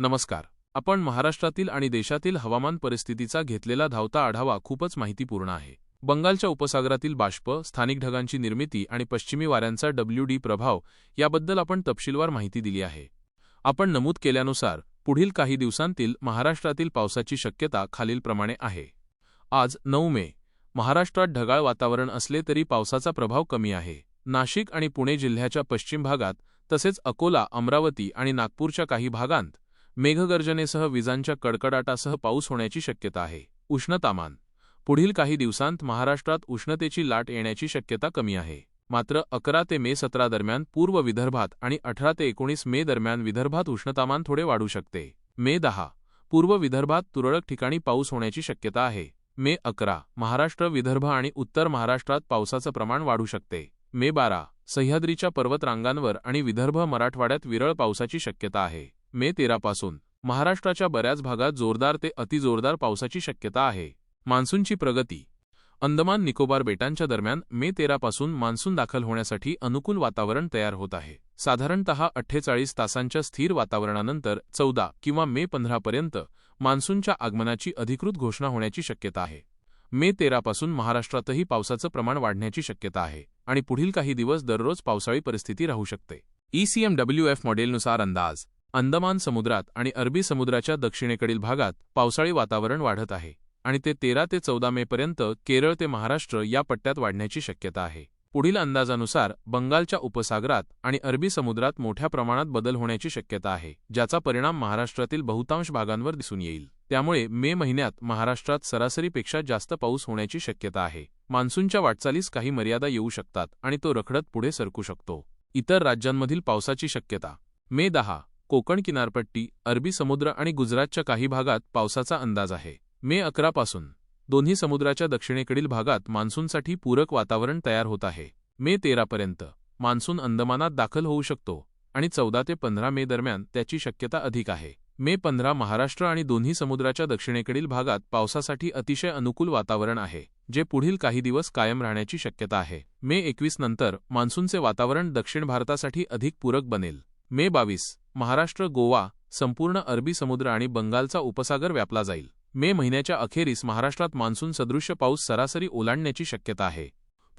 नमस्कार. आपण महाराष्ट्रातील आणि देशातील हवामान परिस्थितीचा घेतलेला धावता आढावा खूपच माहितीपूर्ण आहे. बंगालच्या उपसागरातील बाष्प स्थानिक ढगांची निर्मिती आणि पश्चिमी वाऱ्यांचा डब्ल्यू डी प्रभाव याबद्दल आपण तपशीलवार माहिती दिली आहे. आपण नमूद केल्यानुसार पुढील काही दिवसांतील महाराष्ट्रातील पावसाची शक्यता खालीलप्रमाणे आहे. आज नऊ मे. महाराष्ट्रात ढगाळ वातावरण असले तरी पावसाचा प्रभाव कमी आहे. नाशिक आणि पुणे जिल्ह्याच्या पश्चिम भागात तसेच अकोला अमरावती आणि नागपूरच्या काही भागांत मेघगर्जनेसह विजांच्या कडकडाटासह पाऊस होण्याची शक्यता आहे. उष्णतामान. पुढील काही दिवसांत महाराष्ट्रात उष्णतेची लाट येण्याची शक्यता कमी आहे. मात्र अकरा ते मे सतरा दरम्यान पूर्व विदर्भात आणि अठरा ते एकोणीस मे दरम्यान विदर्भात उष्णतामान थोडे वाढू शकते. मे दहा. पूर्व विदर्भात तुरळक ठिकाणी पाऊस होण्याची शक्यता आहे. मे अकरा. महाराष्ट्र विदर्भ आणि उत्तर महाराष्ट्रात पावसाचं प्रमाण वाढू शकते. मे बारा. सह्याद्रीच्या पर्वतरांगांवर आणि विदर्भ मराठवाड्यात विरळ पावसाची शक्यता आहे. मे तेरापासून. महाराष्ट्राच्या बऱ्याच भागात जोरदार ते अतिजोरदार पावसाची शक्यता आहे. मान्सूनची प्रगती. अंदमान निकोबार बेटांच्या दरम्यान मे तेरापासून मान्सून दाखल होण्यासाठी अनुकूल वातावरण तयार होत आहे. साधारणतः अठ्ठेचाळीस तासांच्या स्थिर वातावरणानंतर चौदा किंवा मे पंधरापर्यंत मान्सूनच्या आगमनाची अधिकृत घोषणा होण्याची शक्यता आहे. मे तेरापासून महाराष्ट्रातही पावसाचं प्रमाण वाढण्याची शक्यता आहे आणि पुढील काही दिवस दररोज पावसाळी परिस्थिती राहू शकते. ईसीएमडब्ल्यूएफ मॉडेलनुसार अंदाज. अंदमान समुद्रात आणि अरबी समुद्राच्या दक्षिणेकडील भागात पावसाळी वातावरण वाढत आहे आणि ते तेरा ते चौदा मेपर्यंत केरळ ते महाराष्ट्र या पट्ट्यात वाढण्याची शक्यता आहे. पुढील अंदाजानुसार बंगालच्या उपसागरात आणि अरबी समुद्रात मोठ्या प्रमाणात बदल होण्याची शक्यता आहे ज्याचा परिणाम महाराष्ट्रातील बहुतांश भागांवर दिसून येईल. त्यामुळे मे महिन्यात महाराष्ट्रात सरासरीपेक्षा जास्त पाऊस होण्याची शक्यता आहे. मान्सूनच्या वाटचालीस काही मर्यादा येऊ शकतात आणि तो रखडत पुढे सरकू शकतो. इतर राज्यांमधील पावसाची शक्यता. मे दहा कोकण किनारपट्टी अरबी समुद्र आणि गुजरातच्या काही भागात पावसाचा अंदाज आहे. मे अकरापासून दोन्ही समुद्राच्या दक्षिणेकडील भागात मान्सूनसाठी पूरक वातावरण तयार होत आहे. मे तेरापर्यंत मान्सून अंदमानात दाखल होऊ शकतो आणि चौदा ते पंधरा मे दरम्यान त्याची शक्यता अधिक आहे. मे पंधरा महाराष्ट्र आणि दोन्ही समुद्राच्या दक्षिणेकडील भागात पावसासाठी अतिशय अनुकूल वातावरण आहे जे पुढील काही दिवस कायम राहण्याची शक्यता आहे. मे एकवीस नंतर मान्सूनचे वातावरण दक्षिण भारतासाठी अधिक पूरक बनेल. मे बावीस महाराष्ट्र गोवा संपूर्ण अरबी समुद्र आणि बंगालचा उपसागर व्यापला जाईल. मे महिन्याच्या अखेरीस महाराष्ट्रात मान्सून सदृश्य पाऊस सरासरी ओलांडण्याची शक्यता आहे.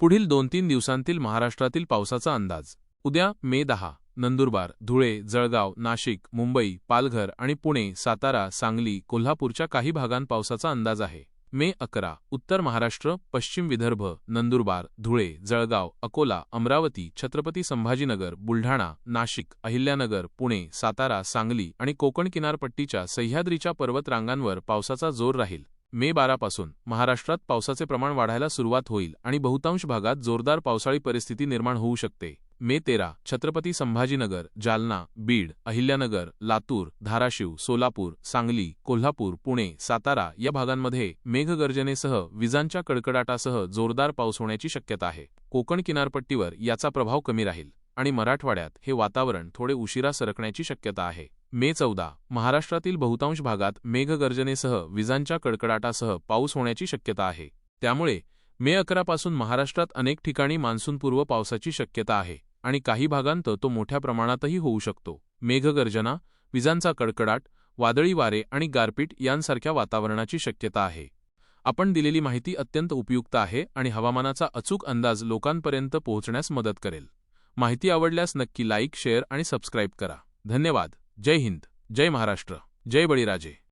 पुढील दोन तीन दिवसांतील महाराष्ट्रातील पावसाचा अंदाज. उद्या मे दहा नंदुरबार धुळे जळगाव नाशिक मुंबई पालघर आणि पुणे सातारा सांगली कोल्हापूरच्या काही भागांत पावसाचा अंदाज आहे. मे अकरा उत्तर महाराष्ट्र पश्चिम विदर्भ नंदुरबार धुळे जळगाव अकोला अमरावती छत्रपती संभाजीनगर बुलढाणा नाशिक अहिल्यानगर पुणे सातारा सांगली आणि कोकण किनारपट्टीच्या सह्याद्रीच्या पर्वतरांगांवर पावसाचा जोर राहील. मे बारापासून महाराष्ट्रात पावसाचे प्रमाण वाढायला सुरुवात होईल आणि बहुतांश भागात जोरदार पावसाळी परिस्थिती निर्माण होऊ शकते. मे तेरा छत्रपती संभाजीनगर जालना बीड अहिल्यानगर लातूर धाराशिव सोलापूर सांगली कोल्हापूर पुणे सातारा या भागांमध्ये मेघगर्जनेसह विजांच्या कडकडाटासह जोरदार पाऊस होण्याची शक्यता आहे. कोकण किनारपट्टीवर याचा प्रभाव कमी राहील आणि मराठवाड्यात हे वातावरण थोडे उशिरा सरकण्याची शक्यता आहे. मे चौदा महाराष्ट्रातील बहुतांश भागात मेघगर्जनेसह विजांच्या कडकडाटासह पाऊस होण्याची शक्यता आहे. त्यामुळे मे अकरापासून महाराष्ट्रात अनेक ठिकाणी मान्सूनपूर्व पावसाची शक्यता आहे. आणि काही भागांत तो मोठ्या प्रमाणातही होऊ शकतो. मेघगर्जना विजांचा कडकडाट वादळी वारे आणि गारपीट यांसारख्या वातावरणाची शक्यता आहे. आपण दिलेली माहिती अत्यंत उपयुक्त आहे आणि हवामानाचा अचूक अंदाज लोकांपर्यंत पोहोचण्यास मदत करेल. माहिती आवडल्यास नक्की लाईक शेअर आणि सबस्क्राईब करा. धन्यवाद. जय हिंद. जय महाराष्ट्र. जय बळीराजे.